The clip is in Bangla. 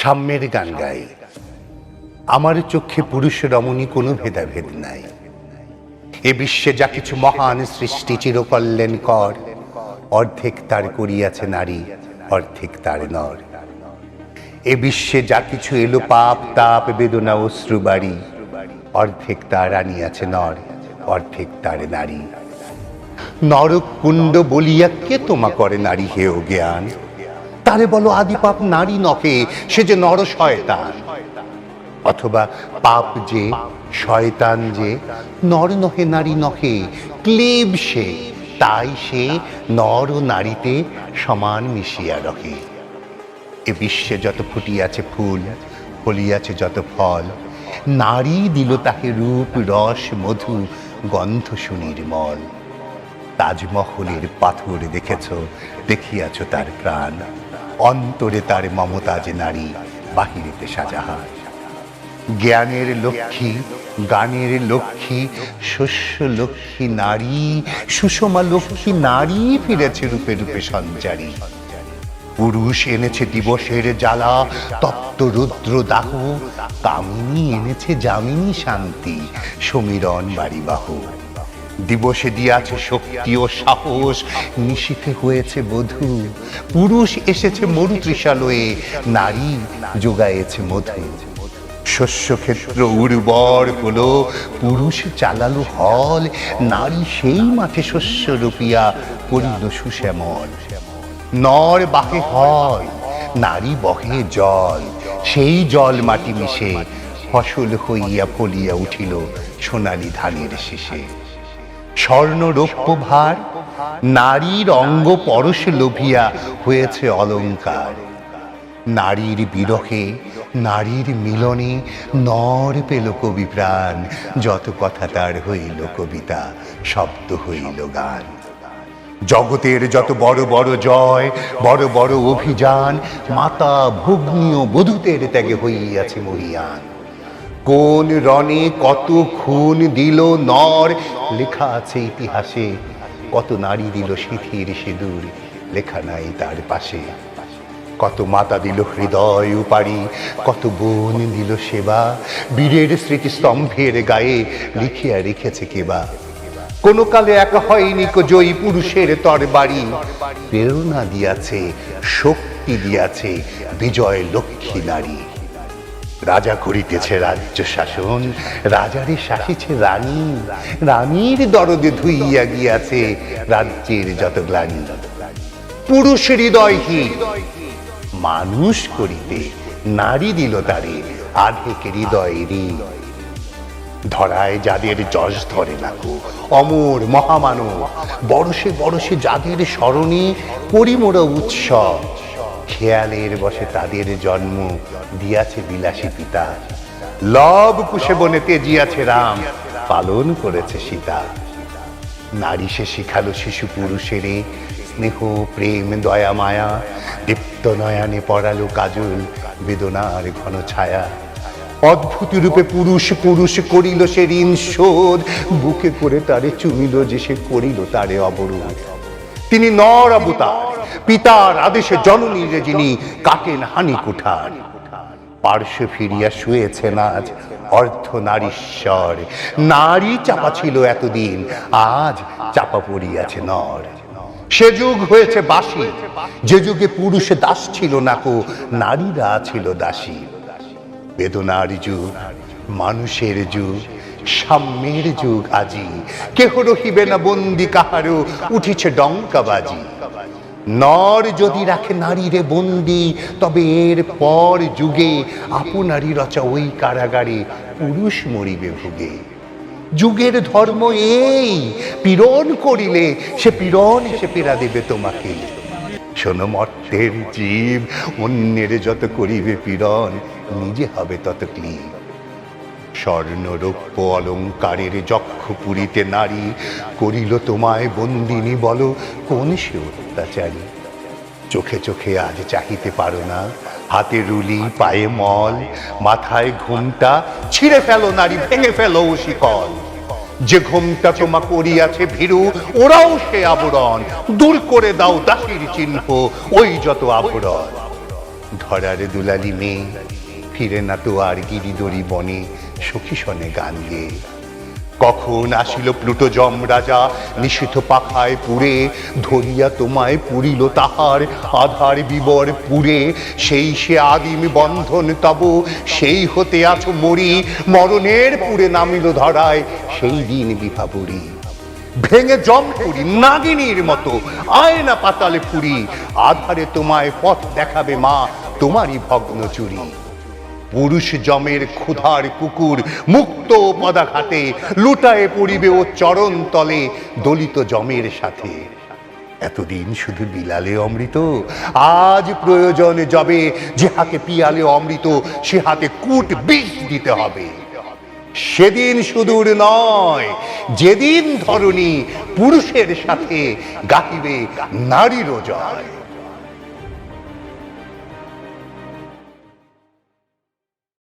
সাম্যের গান গাই আমার চোখে পুরুষ রমণী কোনো ভেদাভেদ নাই। এ বিশ্বে যা কিছু মহান সৃষ্টি চিরকল্যাণ কর, অর্ধেক তার করিয়াছে নারী, অর্ধেক তার নর। এ বিশ্বে যা কিছু এলো পাপ, তাপ, বেদনা, অশ্রু, বাড়ি, অর্ধেক তার আনিয়াছে নর, অর্ধেক তার নারী। নরক কুণ্ড বলিয়া কে তোমা করে নারী হেয় জ্ঞান? তারে বলো আদি পাপ নারী নহে সে যে নর শয়তান। অথবা পাপ যে শয়তান যে নর নহে নারী নহে ক্লেব সে, তাই সে নর নারীতে সমান মিশিয়া রহে। এ বিশ্বে যত ফুটিয়াছে ফুল, ফলিয়াছে যত ফল, নারী দিল তাকে রূপ, রস, মধু, গন্ধ সুনির্মল তাজমহলের পাথর দেখেছ, দেখিয়াছ তার প্রাণ। অন্তরে তার মমতাজ নারী, বাহিরেতে সাজাহার জ্ঞানের লক্ষ্মী, গানের লক্ষ্মী, শস্য লক্ষ্মী নারী, সুষমা লক্ষ্মী নারী ফিরেছে রূপে রূপে সঞ্চারী। পুরুষ এনেছে দিবসের জ্বালা, তপ্ত রুদ্র দাহ, কামিনী এনেছে যামিনী শান্তি, সমীরণ বাড়িবাহ। দিবসে দিয়াছে শক্তি ও সাহস, নিশীথে হয়েছে বধূ। পুরুষ এসেছে মরু তৃষালয়ে নারী যোগায়েছে মধু। শস্যক্ষেত্র উর্বর হলো, পুরুষ চালালো হল, নারী সেই মাঠে শস্য রুপিয়া করিল সুশ্যামল। নর বাহে হয়, নারী বহে জল, সেই জল মাটি মিশে ফসল হইয়া ফলিয়া উঠিল সোনালি ধানের শেষে। স্বর্ণ রৌপ্য ভার নারীর অঙ্গ পরশ লোভিয়া হয়েছে অলঙ্কার। নারীর বিরহে, নারীর মিলনে নর পেল কবি প্রাণ। যত কথা তার হইল কবিতা, শব্দ হইল গান। জগতের যত বড় বড় জয়, বড় বড় অভিযান, মাতা ভগ্নী ও বধূতের ত্যাগে হইয়াছে মহিয়ান। কোন রণে কত খুন দিল নর? লেখা আছে ইতিহাসে, কত নারী দিল সিথির সিঁদুর, লেখা নাই তার পাশে। কত মাতা দিল হৃদয় উপারি কত বোন দিল সেবা, বীরের স্মৃতিস্তম্ভের গায়ে লিখিয়া রেখেছে কেবা কোন কালে একা হয়নি জয়ী পুরুষের তর বাড়ি প্রেরণা দিয়াছে, শক্তি দিয়াছে, বিজয় লক্ষ্মী নারী। রাজা করিতেছে রাজ্য শাসন, রাজারে শাসিছে রানী। রানীর দরদে ধুইয়া গিয়াছে রাজ্যের যত গ্লানি। পুরুষ হৃদয়হীন মানুষ করিতে নারী দিল তারে, আধেক হৃদয়েরই ধরায় যাদের যশ ধরে নাকো অমর মহামানব বরসে বরসে যাদের স্মরণে পরিমোড় উৎসব। খেয়ালের বসে তাদের জন্ম দিয়াছে বিলাসী পিতা। লব কুশে বনে তেজিয়াছে রাম, পালন করেছে সীতা। নারী সে শিখালো শিশু পুরুষেরে, স্নেহ, প্রেম, দয়া, মায়া। দীপ্ত নয়নে পড়ালো কাজল বেদনার ঘন ছায়া। অদ্ভুত রূপে পুরুষ পুরুষ করিল সে ঋণ শোধ। বুকে করে তারে চুমিল যে সে করিল তারে অবরোধ। তিনি নর অবতার। পিতার আদেশে জননীর যিনি কাটেন হানি কুঠার? পার্শ্বে ফিরিয়া শুয়েছেন আজ অর্ধ নারীশ্বর। নারী চাপা ছিল এতদিন, আজ চাপা পড়িয়াছে নর। সে যুগ হয়েছে বাসি, যে যুগে পুরুষে দাস ছিল না কো, নারীরা ছিল দাসী। বেদনার যুগ, মানুষের যুগ, সাম্যের যুগ আজি। কেহ রহিবে না বন্দি, কাহারও উঠিছে ডঙ্কাবাজি। নর যদি রাখে নারীরে বন্দি, তবে এর পর যুগে আপনারই রচা ওই কারাগারে পুরুষ মরিবে ভুগে। যুগের ধর্ম এই, পীড়ন করিলে সে পীড়ন সে পীড়া দেবে তোমাকে। শোনো মর্তের জীব, অন্যের যত করিবে পীড়ন, নিজে হবে তত ক্লিব স্বর্ণ রৌপ্য অলঙ্কারের যক্ষ পুরীতে নারী করিল তোমায় বন্দিনী বলো, কোন সে অত্যাচারী? চোখে চোখে আজ চাহিতে পারো না, হাতে রুলি, পায়ে মল, মাথায় ঘুমটা, ছিঁড়ে ফেলো নারী, ভেঙে ফেলো শিকল। যে ঘুমটা তোমা করিয়াছে ভীরু, ওরাও সে আবরণ, দূর করে দাও দাসির চিহ্ন, ওই যত আবরণ। ধরার দুলালি মেয়ে, ফিরে না তো আর গিরিদরি বনে সখী শনে গান গেয়ে। কখন আসিল প্লুটো যম রাজা নিষিদ্ধ পাখায় পুরে ধরিয়া তোমায় পুরিল তাহার আধার বিবর পুরে সেই সে আদিম বন্ধন তব, সেই হতে আছো মরি, মরণের পুরে নামিল ধরায়, সেই দিন বিভাবরী ভেঙে জম করি নাগিনীর মতো, আয়না পাতালে পুরি। আধারে তোমায় পথ দেখাবে মা, তোমারই ভগ্ন চুরি। পুরুষ জমের ক্ষুধার কুকুর মুক্ত পদাঘাতে লুটায়ে পড়িবে ও চরণ তলে দলিত জমের সাথে। এতদিন শুধু বিলালে অমৃত, আজ প্রয়োজনে যাবে যে হাতে পিয়ালে অমৃত সে হাতে কুট বিষ দিতে হবে। সেদিন সুদূর নয়, যেদিন ধরণী পুরুষের সাথে গাহিবে নারীরও জয়।